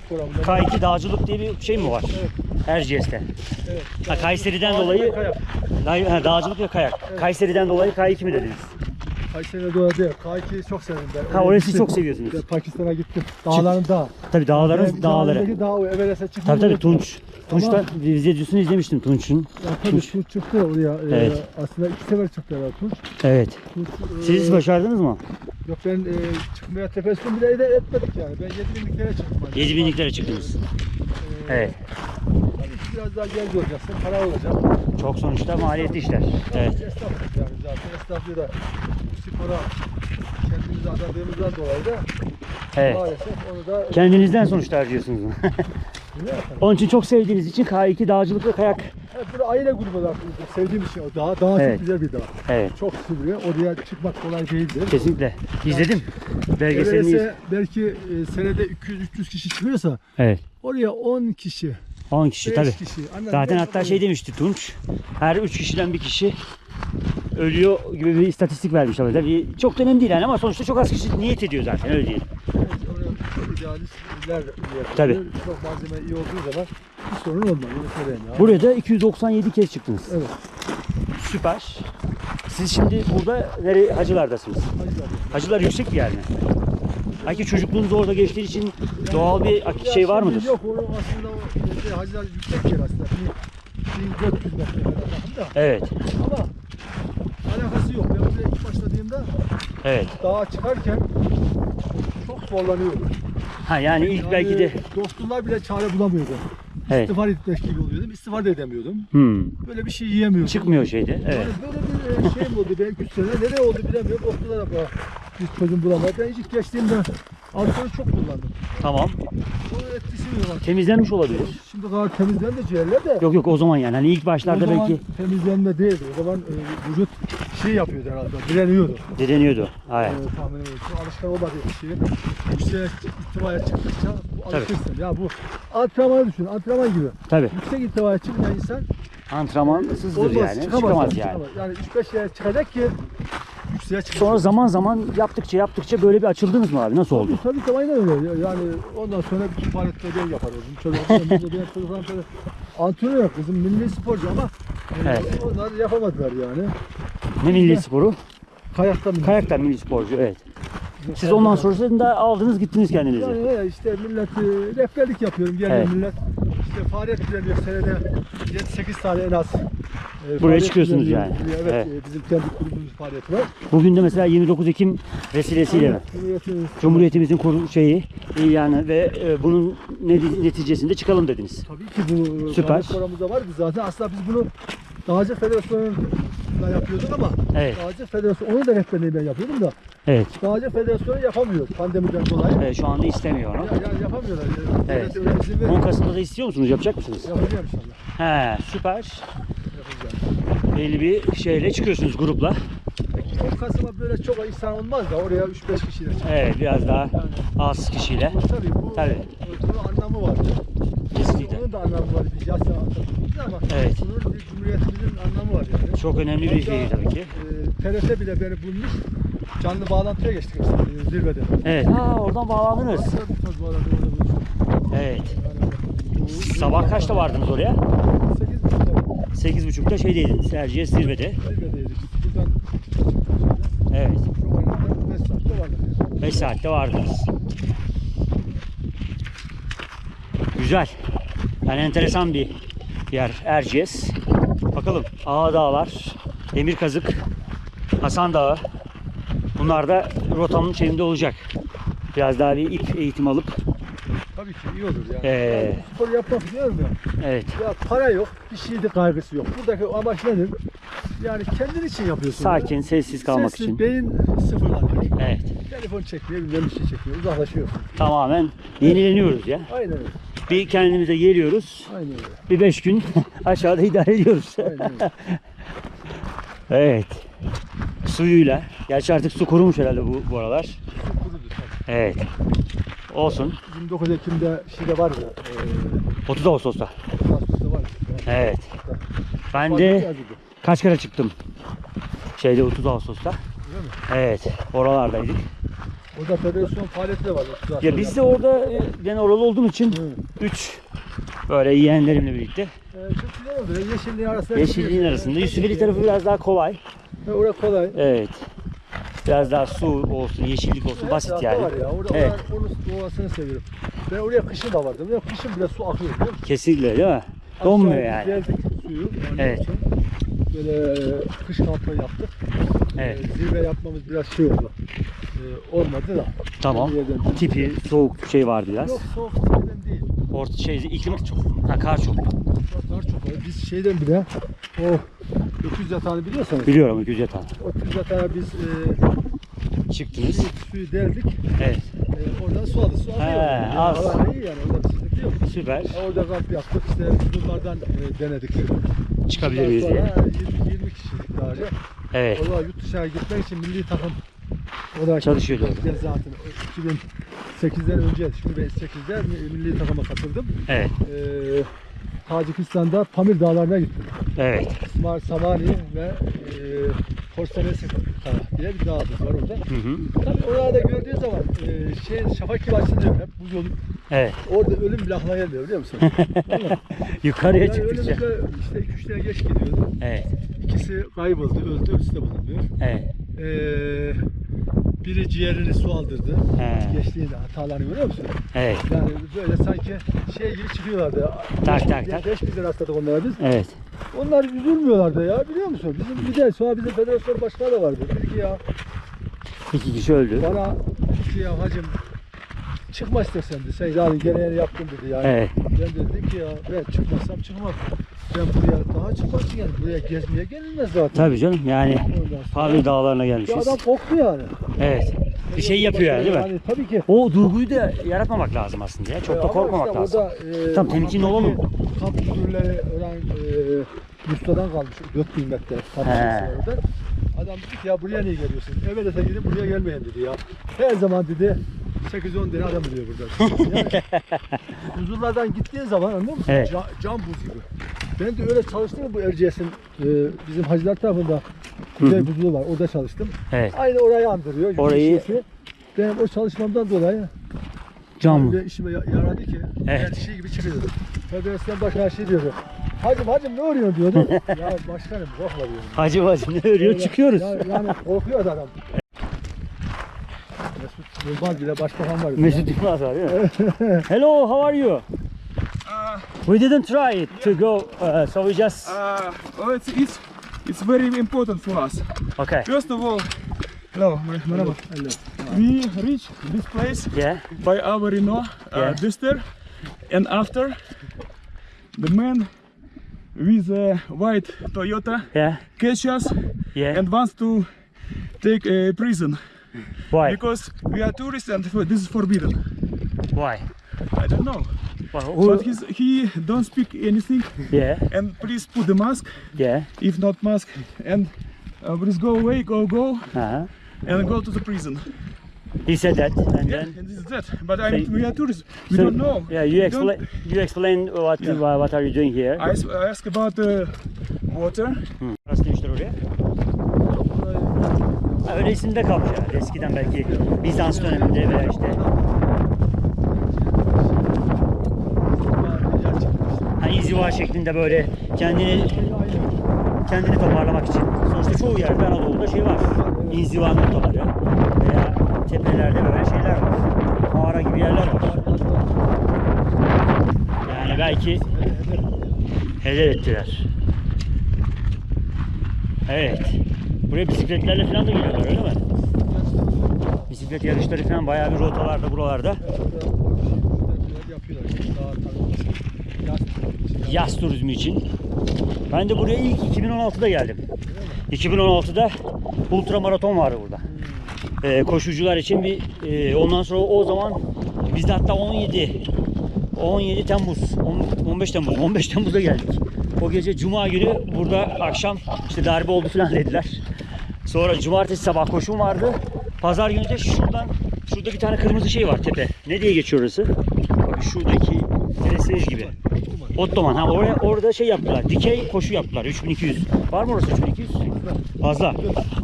programında. K2 dağcılık diye bir şey mi var? Evet. Erciyes'te. Evet. Ha, Kayseri'den dolayı kayak. Ha, dağcılık ve kayak. Kayseri'den dolayı K2 mi dediniz? Kayseri'de doğru değil. K2'yi çok severim ben. Ha, Ee, gittim. çok seviyorsunuz. Ben Pakistan'a gittim. Dağların dağı. Tabii dağların Ben dağları. Dağ o Everest'e çıktım. Tabii tabii Tunç. Tunç'ta videosunu izlemiştim Tunç'un. Ya tabii Tunç. Tunç çıktı oraya. Ee, Evet. aslında iki sefer çıktı herhalde Tunç. Evet. Tunç Siz ee, başardınız mı? Yok ben e, çıkmaya tepesini bile de etmedik yani. Ben 7000'liklere çıktım. Hani. 7000'liklere çıktınız. Ee, Evet. Ki biraz daha gel olacaksın. Para olacak. Çok sonuçta maliyetli işler. Evet. Esnaflık yani zaten. Esnaflığı da bu spora kendimizi adadığımızdan dolayı da Evet. maalesef onu da Kendinizden sonuçta harcıyorsunuz. Onun için çok sevdiğiniz için K2 dağcılık ve kayak. Hep böyle aile grubu olarak sevdiğim için o dağ. Dağ Evet. çok güzel bir dağ. Evet. Çok sivri. Oraya çıkmak kolay değildir. Kesinlikle. İzledim. Belgeselini. iz- belki e, senede 200-300 kişi çıkıyorsa Evet. oraya 10 kişi, 10 kişi 5 tabii. kişi. Anladın Zaten hatta şey demişti Tunç. Her 3 kişiden bir kişi ölüyor gibi bir istatistik vermiş orada. Tabii çok da önemli değil yani ama sonuçta çok az kişi niyet ediyor zaten öyle değil. Evet, idealistler. Tabii. Çok malzeme iyi olduğu zaman bir sorun ya. Buraya da 297 kez çıktınız. Evet. Süper. Siz şimdi burada nereye hacılardasınız? Hacılar. Hacılar yüksek bir yer mi? Belki çocukluğunuz orada geçtiği için doğal bir şey var mıdır? Yok onu aslında o şey, hacılar yüksek yer aslında. Bir- 1400 metre kadar da. Evet. Ama alakası yok. Ben buraya ilk başladığımda Evet. dağa çıkarken çok zorlanıyordum. Ha yani ilk belki de Dostumlar bile çare bulamıyordu. Evet. İstiğfar etmek gibi oluyordum. İstiğfar da edemiyordum. hmm, Böyle bir şey yiyemiyordum. çıkmıyor şeyde. Evet. Yani böyle bir e, şey mi oldu benim 3 sene. Nereye oldu bilemiyorum. Dostumlar da bir çözüm bulamadı. Ben ilk geçtiğimde alkolü çok kullandım. Tamam. O etkisi mi var? Temizlenmiş olabilir. Şimdi kadar temizlendi ciğerler de. Yok yok o zaman yani hani ilk o başlarda zaman belki temizlenme değildi. O zaman e, vücut şey yapıyordu herhalde. Direniyordu. direniyordu. Evet. E, tahmin ediyorum. Şu alışkan olmadığı bir şey. Yükseğe irtifaya çıktıkça bu Tabii. alışırsın. Ya bu antrenmanı düşün. Antrenman gibi. Tabii. Yüksek irtifaya çıkmayan insan Antrenmansızdır olmaz, yani. çıkamaz, Çıkamaz yani. Yani 3-5 yere çıkacak ki yükseğe çıksın. Sonra zaman zaman yaptıkça yaptıkça böyle bir açıldınız mı abi? Nasıl oldu? Tabii tabii aynen öyle. Ya- Yani ondan sonra bütün. Çocuklar, benim çocuklarım böyle antrenör yok. Kızım milli sporcu ama e, Evet. onlar yapamadılar yani. Ne milli sporu? Kayakta milli Kayaktan milli sporcu evet. Siz ondan sonrasını da aldınız gittiniz kendinize. Yani he, işte millet e, rehberlik yapıyorum. Geliyor Evet. millet. İşte faaliyet düzenliyor senede 7-8 tane en az. E, faaliyet çıkıyorsunuz yani. Evet, Evet. e, bizim kendi kulübümüz faaliyeti var. Bugün de mesela 29 Ekim vesilesiyle? Cumhuriyetimiz- Cumhuriyetimizin kuru şeyi yani ve e, bunun ne- neticesinde çıkalım dediniz. Tabii ki bu Süper. faaliyet programımızda var biz zaten. Aslında biz bunu Dağcı Federasyonu'nda yapıyorduk ama Evet. Dağcı Federasyonu, onun da rehberliğini ben yapıyordum da Evet. Dağcı Federasyonu yapamıyor pandemiden dolayı. evet şu anda istemiyor onu. Ya, yani yapamıyorlar. Yani Evet. devlet öyle izin 10 vermiyor. Kasım'da da istiyor musunuz? Yapacak mısınız? Yapacağım inşallah. He süper. Belli bir şeyle çıkıyorsunuz grupla. 10 Kasım'a böyle çok insan olmaz da oraya 3-5 kişiyle çıkıyor. Evet biraz daha Yani az kişiyle. Ama tabii bu Tabii. bunun anlamı var. Kesinlikle. Onun da anlamı var. Biz yasa atıyoruz ama Evet. bunun bir cumhuriyetimizin anlamı var yani. Çok önemli bir şey tabii ki. E, TRT bile beni bulmuş. Canlı bağlantıya geçtik mesela zirvede. Evet. Ha oradan bağlandınız. Evet. Yani bu- Sabah kaçta vardınız oraya? 8 8.30'da şeydeydiniz. Erciyes zirvede. Zirvedeydik. Buradan Evet. Romanya'dan 5 saatte vardık. 5 saatte vardınız. Güzel. Yani enteresan bir yer Erciyes. Bakalım Ağa Dağlar, Demir Kazık, Hasan Dağı. Bunlar da rotamın şeyinde olacak. Biraz daha bir ip eğitim alıp Tabii ki iyi olur yani. Ee. yani spor yapmak diyorum ya. evet Ya para yok, bir şeyde kaygısı yok. Buradaki amaç nedir? Yani kendin için yapıyorsun. sakin, ya. sessiz kalmak Sessiz, için. beyin sıfırlanıyor. Evet. Telefon çekmiyor, bilmem bir şey çekmiyor. Uzaklaşıyorsun. Tamamen yenileniyoruz ya. Aynen öyle. Bir kendimize geliyoruz. Aynen öyle. Bir beş gün aşağıda idare ediyoruz. Aynen öyle. Evet. Suyuyla. Gerçi artık su kurumuş herhalde bu, bu aralar. Çok kurudu. Evet. Olsun. 29 Ekim'de şeyde var ya. E, 30 Ağustos'ta. Fransız'da var. ya. Evet. Ben de kaç kere çıktım. Şeyde 30 Ağustos'ta. Öyle mi? Evet. Oralardaydık. Orada federasyon faaliyeti de var. Ya biz de orada e, ben oralı olduğum için Hı. 3 böyle yeğenlerimle birlikte. Ee, çok güzel oldu. Yeşilliğin arasında. Yeşilliğin arasında. Yusufeli tarafı biraz daha kolay. Ha, Orada kolay. Evet. Biraz daha su olsun, yeşillik olsun, basit yani. Var ya. Orada Evet. onun doğasını seviyorum. Ben oraya kışın da vardım. Oraya kışın bile su akıyor biliyor musun? Kesinlikle değil mi? Donmuyor yani. Geldik suyu. Evet. Böyle e, kış kampı yaptık. Evet. Ee, zirve yapmamız biraz şey oldu. Ee, olmadı da. Tamam. Tipi, soğuk şey var biraz. Yok soğuk Orta şey, iklim çok. Ha kar çok. Çok çok var. Biz şeyden bile o öküz yatağını biliyorsanız. Biliyorum 200 yatağı. O öküz yatağı biz e, Çıktınız. suyu, suyu deldik. Evet. E, oradan su aldı. Su alıyor. He, yani. az. İyi yani. Orada bir sıkıntı yok. Süper. E, Orada kamp yaptık. İşte bunlardan e, denedik. Çıkabilir miyiz diye. Ondan sonra 20, 20 kişilik önce. Evet. Zaman yurt dışına gitmek için milli takım olarak Çalışıyordu orada. Zaten 2008'den önce, şimdi ben 8'de milli takıma katıldım. Evet. Ee, Tacikistan'da Pamir Dağları'na gittim. Evet. İsmail Samani ve e, Korsanesi diye bir dağımız var orada. Hı hı. Tabii oralarda gördüğün zaman e, şey şafak gibi açılıyor hep buz olup. Evet. Orada ölüm aklına gelmiyor biliyor musun? Vallahi. Yukarıya yani çıktıkça. önümüzde işte 2-3 tane geç gidiyordu. Evet. İkisi kayboldu, öldü, öbürsü de bulunmuyor. Evet. Ee, biri ciğerini su aldırdı. He. Geçtiğinde hatalarını görüyor musun? Evet. Yani böyle sanki şey gibi çıkıyorlardı. Tak, Beş- tak, tak. Beş bin lira rastladık onlara biz. Evet. Onlar üzülmüyorlardı ya biliyor musun? Bizim bir de sonra bizim federasyon başkanı da vardı. Dedi ki ya İki kişi öldü. bana dedi ki ya hacım çıkma istesen de sen yani gereğini yaptın dedi yani. Evet. Ben de dedim ki ya ben çıkmazsam çıkmam. Ben buraya daha çıkmazsın yani buraya gezmeye gelinmez zaten. Tabii canım yani Pamir Dağları'na Bir gelmişiz. adam korktu yani. Evet. Bir şey yapıyor yani değil mi? Yani tabii ki. O duyguyu da yaratmamak lazım aslında ya. Çok da Ama korkmamak işte lazım. Orada, e, Tamam, temkinli olalım. Kamp müdürleri öğren e, Musta'dan kalmış 4000 metre kamp. Adam dedi ki ya buraya niye geliyorsun? Eve de gidin buraya gelmeyin dedi ya. Her zaman dedi 8-10 tane adam oluyor burada. Yani, huzurlardan gittiğin zaman anladın mı? Evet. Ca- cam buz gibi. Ben de öyle çalıştım bu Erciyes'in e, bizim hacılar tarafında hı. buzulu var. Orada çalıştım. Evet. Aynı orayı andırıyor. Orayı- Yüksekliği. Benim o çalışmamdan dolayı Cam. Öyle işime ya- yaradı ki. Evet. Ben şey gibi çıkıyordum. Federasyon başkanı şey diyordu. Hacım hacım ne arıyorsun diyordu. ya başkanım korkma diyorum. Hacı bacı ne örüyor? Çıkıyoruz. Ya, yani korkuyor adam. Mesut Yılmaz bile başbakan var. Mesut Yılmaz var değil? Hello, how are you? Uh, We didn't try it to go, uh, so we just... uh, well, it's, it's it's very important for us. Okay. First of all, hello, merhaba. We reach this place Yeah. by our Renault uh, Yeah. Duster, and after the man with a white Toyota Yeah. catch us Yeah. and wants to take a prison Why? because we are tourists and this is forbidden. Why? I don't know, Well, who- but he's, he don't speak anything. Yeah. And please put the mask. Yeah. if not mask and uh, please go away go go Uh-huh. and go to the prison He said that, and yeah then. and this is that but I So we are tourists we so- don't know Yeah, you explain. You explain what Yeah. wha- what are you doing here? I ask about the water Nasıl demişler oraya? Ha, öyle isimde kalmış herhalde. Eskiden belki Bizans döneminde veya işte ha, inziva şeklinde böyle kendini kendini toparlamak için. Sonuçta çoğu yerde Anadolu'da şey var. İnziva noktaları veya tepelerde böyle şeyler var. Mağara gibi yerler var. Yani belki heder ettiler. Evet. Buraya bisikletlerle falan da geliyorlar öyle mi? Bisiklet yarışları falan bayağı bir rotalarda buralarda. Yaz turizmi için. Ben de buraya ilk 2016'da geldim. 2016'da ultra maraton vardı burada. Ee, koşucular için bir e, ondan sonra o zaman bizde hatta 17 17 Temmuz on- 15 Temmuz 15 Temmuz'da geldik. O gece cuma günü burada akşam işte darbe oldu falan dediler. Sonra cumartesi sabah koşum vardı. Pazar günü de şuradan şurada bir tane kırmızı şey var tepe. Ne diye geçiyor orası? Bak şuradaki telesiz gibi. Ottoman. Ha oraya orada şey yaptılar. Dikey koşu yaptılar. 3200. Var mı orası 3200? Fazla.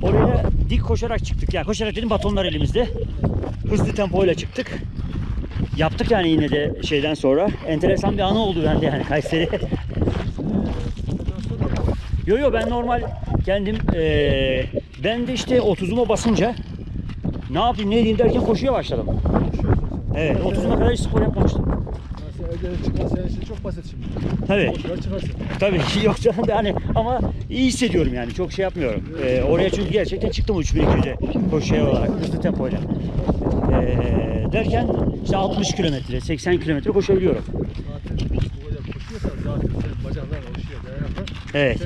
Oraya dik koşarak çıktık. Ya koşarak dedim batonlar elimizde. Hızlı tempoyla çıktık. Yaptık yani yine de şeyden sonra. Enteresan bir anı oldu bende yani Kayseri. Yo yo ben normal kendim eee ben de işte 30'uma basınca ne yapayım ne edeyim derken koşuya başladım. Evet 30'uma kadar hiç spor yapmamıştım. Evde çıkan senin çok basit şimdi. Tabii. Boşver. Tabii yok canım yani ama iyi hissediyorum yani çok şey yapmıyorum. Eee, oraya çünkü gerçekten çıktım 3200'e koşuya olarak hızlı tempoyla. Eee, derken işte 60 kilometre 80 kilometre koşabiliyorum. Zaten bu kadar koşuyorsan zaten senin bacakların oluşuyor. Dayanaklar. Evet.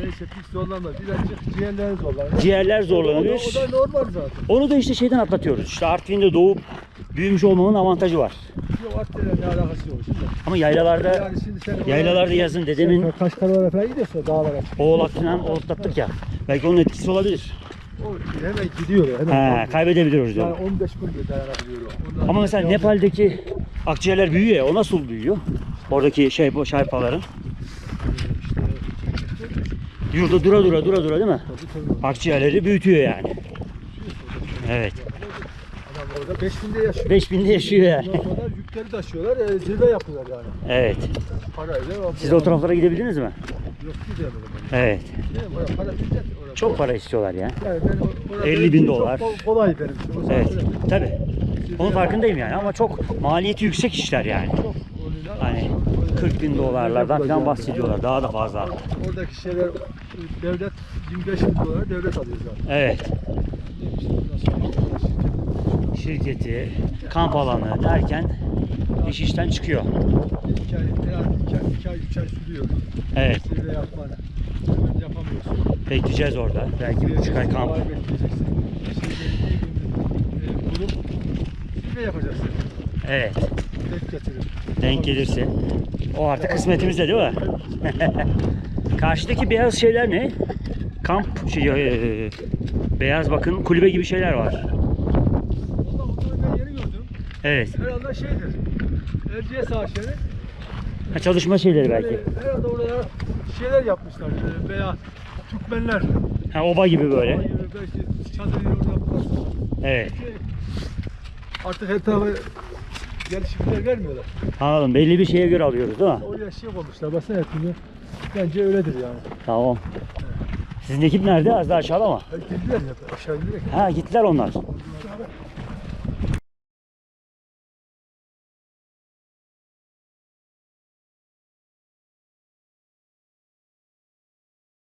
Zorlanmaz. Birazcık ciğerlerin zorlanır. Ciğerler O da, zorlanabilir. o da normal zaten. Onu da işte şeyden atlatıyoruz. İşte Artvin'de doğup büyümüş olmamın avantajı var. Yok akciğerle ne alakası yok şimdi. Ama yaylalarda Yani şimdi sen Yaylalarda yazın dedemin- Sen Kaşgarlara falan gidiyorsa dağlara. oğlak falan otlattık ya. Belki onun etkisi olabilir. O hemen gidiyor ya. Hemen Ha, kaybedebiliyoruz Yani diyor. 15 gün de dayanabiliyor. Ondan Ama mesela Nepal'deki akciğerler büyüyor ya. O nasıl büyüyor? Oradaki şey bu şarpaların. Yurda dura dura dura dura değil mi? Tabii, tabii. Akciğerleri büyütüyor yani. Evet. Adam orada 5000'de yaşıyor. 5000'de yaşıyor yani. Ondan sonra yükleri taşıyorlar, e, zirve yapıyorlar yani. Evet. Parayla. Siz o taraflara gidebildiniz mi? Yok gidemedim. Evet. Oraya para. Oraya Çok para istiyorlar ya. Yani ben o- orada 50 benim bin için dolar. Çok kol- kolay benim için. O Evet. zaten Tabii. Onun farkındayım yani ama çok maliyeti yüksek işler yani. Çok 40 bin dolarlardan falan bahsediyorlar. Daha da fazla. Oradaki şeyler devlet 25 bin dolara devlet alıyor zaten. Evet. Şirketi, kamp alanı derken iş işten çıkıyor. iki ay, en az iki ay, iki ay, üç ay sürüyor. Evet. Zirve yapmanı. Hemen yapamıyorsun. Bekleyeceğiz orada. Belki bir buçuk ay kamp. Bekleyeceksin. Şeyleri bulup yapacaksın. Evet. Denk getirip. Denk gelirse. O artık kısmetimizde değil mi? Karşıdaki beyaz şeyler ne? Kamp şey, e, beyaz bakın kulübe gibi şeyler var. Valla onları ben yeni gördüm. Evet. Herhalde şeydir. Erciyes ağaçları. Ha, çalışma şeyleri belki. Herhalde orada şeyler yapmışlar e, veya Türkmenler. Ha, oba gibi böyle. Gibi belki çadırı orada yapmışlar. Evet. Artık her tarafı gelişimler vermiyorlar. Anladım. Belli bir şeye göre alıyoruz değil mi? Oraya şey koymuşlar. Baksana hepsini. Bence öyledir yani. Tamam. Sizin ekip nerede? Az daha aşağıda mı? Gidiler ya aşağı giderek. Ha gittiler onlar.